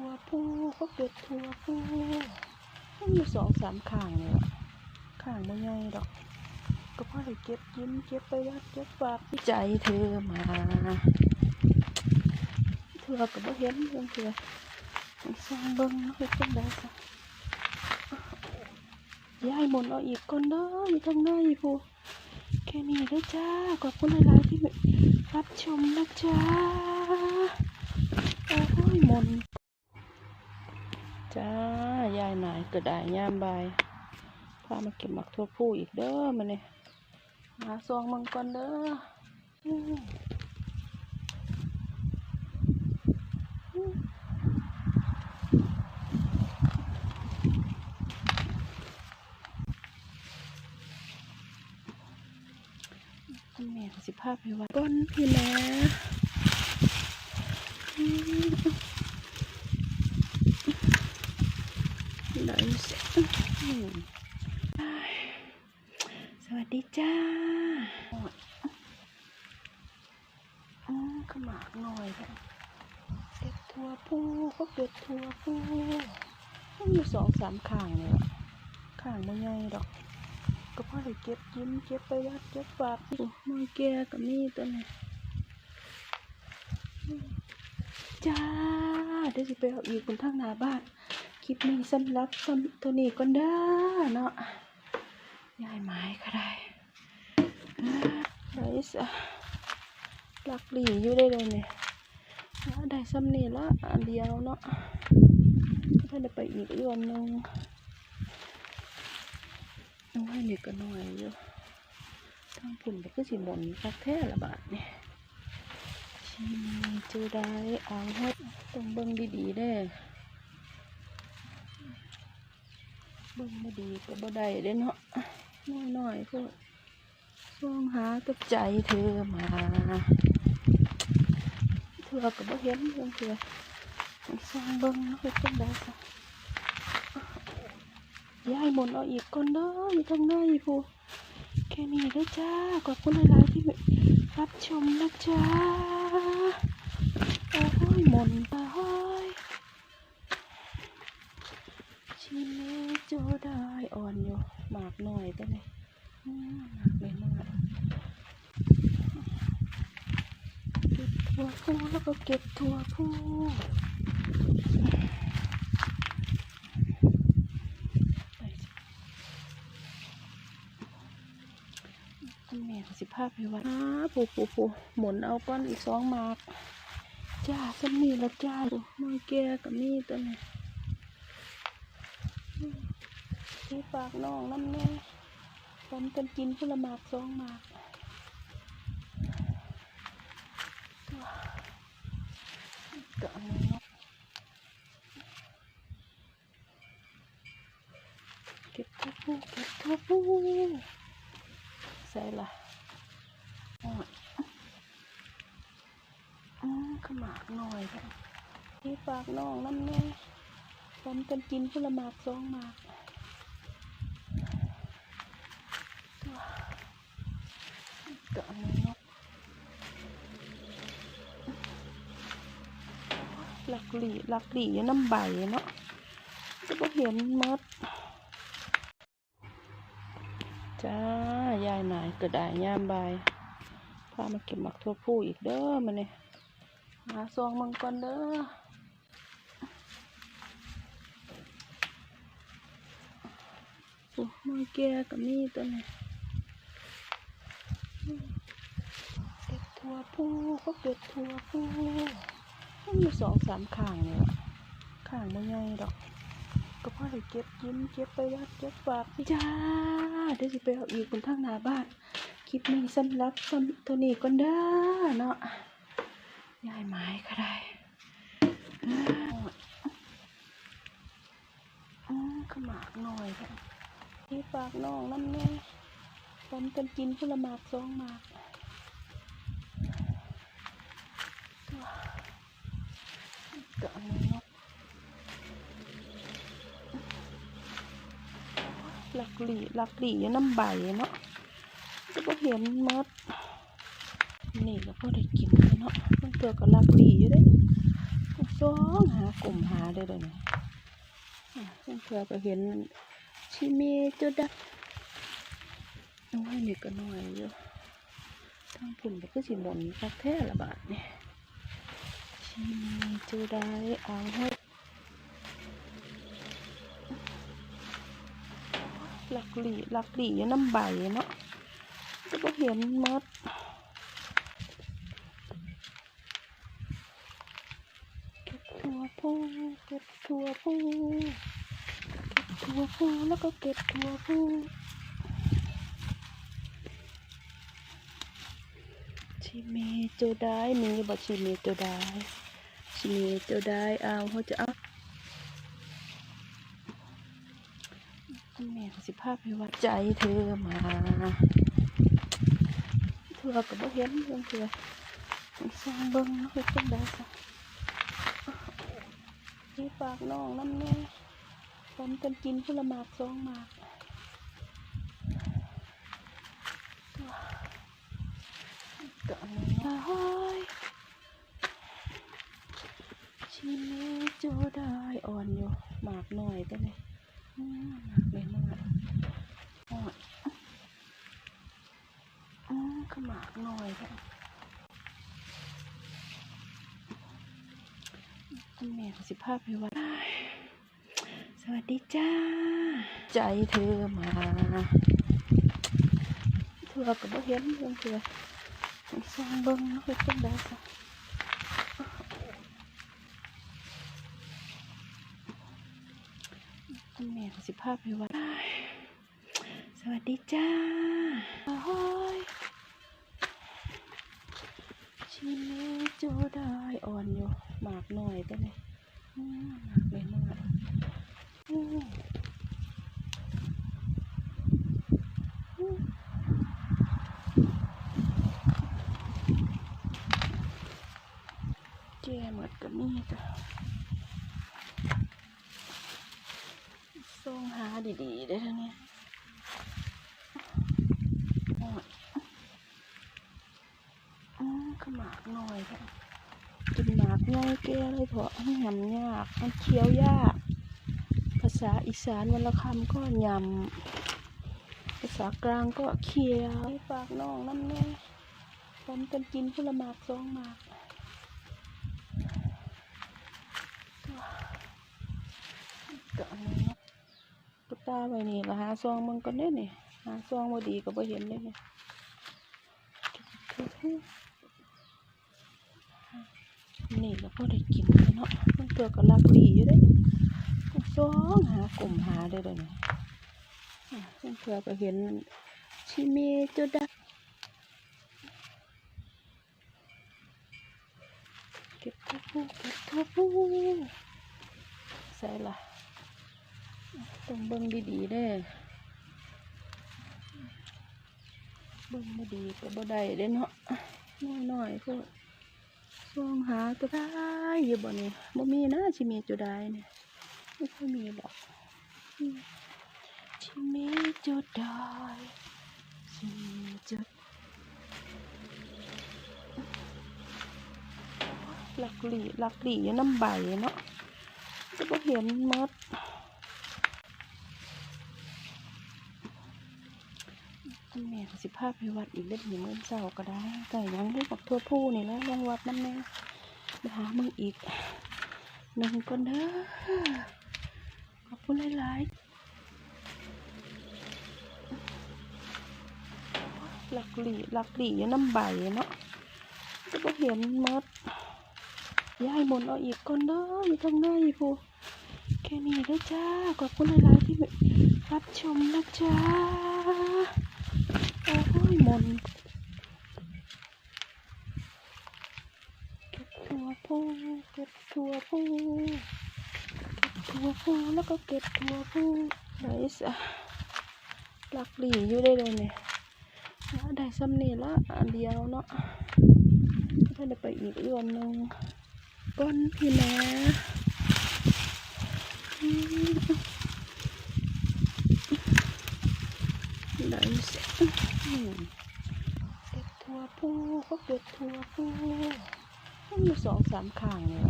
ถั่วพูก็เก็บถั่วพูมันมีสองสามข้างเนี่ยข้างมันใหญ่ดอก ก็พ่อได้เก็บกินเก็บไปวัดเก็บฝากที่ใจเธอมาเธอก็บ่เห็นเรื่องเธอสร้างเบิ่งเนาะเฮ็ดจังได๋ซะยายหมุนเอาอีกก่อนเด้ออยู่ทางในผู้แค่นี้เด้จ้าขอบคุณหลายๆที่รับชมนะจ้าโอ้ยหมุน จ้า ยายหนายก็ได้ยามบายพามาเก็บหมักทั่วผู้อีกเด้อมาเนี่ยหาซองมังกรเด้อแม่สิพาไปวัดก้นพี่แม่อืมได้สิอืมสวัสดี จ้าอืมขมากหน่อยเลยเก็บทัวผู้ก็เก็บทัวผู้มันมีสองสามข้างเนี่ยข้างมันใหญ่ดอก ก็พอได้เก็บกินเก็บไปวัดเก็บฝากโอ้มอยแก่กับนี่ตัวนี้จ้าเดี๋ยวสิไปเอาอีกบนทางหน้าบ้านคลิปนี้สำหรับตัวนี้ก่อนเด้อเนาะยายไม้ก็ได้ ไรสะหลักหลีอยู่ได้เลยเนี่ยได้ซ้ำนี่ละอันเดียวเนาะถ้าได้ไปอีกอีกวันนึงน้อยนี่ก็น้อยอยู่ทางพุ่นก็คือสิหมนคักแท้ละบาทเนี่ยชีมีจูได้เอาให้ต้องเบิ่งดีๆเด้เบิ่งไม่ดีก็บ่ได้เด้เนาะน้อยๆพวก ส่งหากับใจเธอมาเธอก็บ่เห็นเรื่องเธอสร้างเบิ่งเนาะเฮ็ดจังได๋ซะยายมุนเอาอีกก่อนเด้ออยู่ทางในผู้แค่นี้ได้จ้าขอบคุณหลายๆที่รับชมนะจ้าโอ้ยหมุนตายชิเมโจได้อ่อนอยู่หมากหน่อยตัวนี้ อืมหนักเลยมากเก็บถั่วพู แล้วก็เก็บถั่วพูไปสิคุณแม่ก็สิพาไปวัดอ้าปูปูปูหมุนเอาก้อนอีกสองมาก จ้าสมีละจ้ามือแก่กับมีตัวนี้ที่ปากน้องน้ำแน่ผมกันกินผลหมากสองหมาก ก็เนาะเก็บทับปูเก็บทับปูใส่ละอ่อนอืมขมากหน่อยค่ะที่ปากน้องน้ำแน่ผมกันกินผลหมากสองหมากอันนี้เนาะ หลักหลีลักหลีอยู่น้ำใบเนาะจะก็เห็นมดจ้ายายหนายก็ได้ยามใบพามาเก็บหมักทั่วผู้อีกเด้อมาเนี่ยหาซองมังกรเด้อโอ้มอยแก่กับนี่ตัวนี้เก็บถั่วพูก็เก็บถั่วพู มันมีสองสามข้างเนี่ยข้างไมันใหญ่ดอก ก็พ่อได้เก็บกินเก็บไปวัดเก็บฝากจ้าเดี๋ยวสิไปเอาอีกบนทางหน้าบ้าน คลิปนี้สำหรับตัวนี้ก่อนเด้อเนาะยายไม้ก็ได้อืมขมากหน่อยค่ะที่ปากน้องน้ำแน่ผมกันกินผลหมากสองหมาก ก็อันนี้เนาะ หลักหลีหลักหลีอยู่น้ำใบเนาะจะก็เห็นหมดนี่ก็พอได้กินแล้วเนาะมันเกิดกับหลักหลีอยู่ได้อสองหากลุ่มหาได้เลยเนี่ยอะเพื่อนเพื่อก็เห็นชิเมจุดะโอ้ยนี่ก็น้อยอยู่ทางผุ่นก็คือสิหมนคักแท้ละบาทเนี่ย ชิเมจุดะเอาให้หลักหลีหลักหลี่น้ำใบเนาะก็บ่เห็นหมดถั่วพูเก็บถั่วพูเก็บถั่วพูแล้วก็เก็บถั่วพูชิเมโจได้มีบ่ชิเมโจได้ ชิเมโจได้เอาเขาจะเอาแม่สิพาพไปวัดใจเธอมาเธอก็บ่เห็นเรื่องเธอสร้างเบิ่งเฮ็ดจังได๋ซะมีฝากน้องน้ำแน่ตอนกันกินผลหมากสองหมากตอนนี้โอ้ ชิเมโจได้อ่อนอยู่หมากหน่อยแต่เนี่ยอืมหมากเลยมากอ่อนอืมก็หมากหน่อยแต่แม่ของสิภาพไปวัดสวัสดีจ้า ใจเธอมาเธอก็บ่เห็นเรื่องเธอสร้างเบิ่งเฮ็ดจังได๋ซะ แม่สิพาไปวัดสวัสดีจ้าโอ้ยชิเมโจได้อ่อนอยู่ หมากหน่อยแต่เนี่ยอืมหมากเลยมากอืมอืมเจ้หมดกับนี่จ้ะ ส่งหาดีๆได้อเท่านี้โอ้ยอืมก็หมากหน่อยจ้ะกินหมากง่ายแก่เลยเถอะมันหยำยากมันเคี้ยวยาก ภาษาอีสานวันละคำก็ยำภาษากลางก็เคี้ยวฝากน้องน้ำแน่พร้อมกันกินผลหมากสองหมากก็อันนี้ ตาไว้นี่ละหาซองมันก็เน่นี่หาซองบ่ดีก็บ่เห็นเลยนี่นี่ก็พอได้กินเนาะมันตัวก็รักดีอยู่เด้อซองหากลุ่มหาได้เลยนี่อะเพื่อนเพื่อก็เห็นชิเมจุดะเก็บทับปูเก็บทับปูใส่ละ ต้องเบิ่งดีๆเด้อเบิ่งดีก็บ่ได้เด้เนาะน้อยๆพวกส่องหาก็ได้อยู่บ่นี่บ่มีนะชิเมจุดาเนี่ยไม่ค่อยมีหรอกอืมที่มีจุดได้ที่มีจุดหลักหลีหลักหลีอยู่น้ำใบเนาะก็บ่เห็นมด แม่ก็สิพาพไปวัดอีกเล่มหนึ่งเมื่อเช้าก็ได้ไก่ยังได้บอกทั่วผู้นี่แล้วยังวัดน้ำแน่ไปหามึงอีกหนึ่งคนเด้อขอบคุณหลายๆหลักหลีหลักหลีอยู่น้ำใบเนาะก็บ่เห็นมดย้ายมนเอาอีกก่อนเด้ออยู่ข้างในพูแค่นี้เด้อจ้าขอบคุณหลายๆที่รับชมนะจ้า นเก็บถั่วพูเก็บถั่วพูเก็บถั่วพูแล้วก็เก็บถั่วพูไหนสะหลักหลีอยู่ได้เลยเนี่ยแล้วได้ซ้ำนี่ละอันเดียวเนาะถ้าได้ไปอีกเรื่องหนึ่งก้นพี่นะได้สิอื มเก็บถั่วพูก็เก็บถั่วพูมันมีสองสามข้างเนี่ย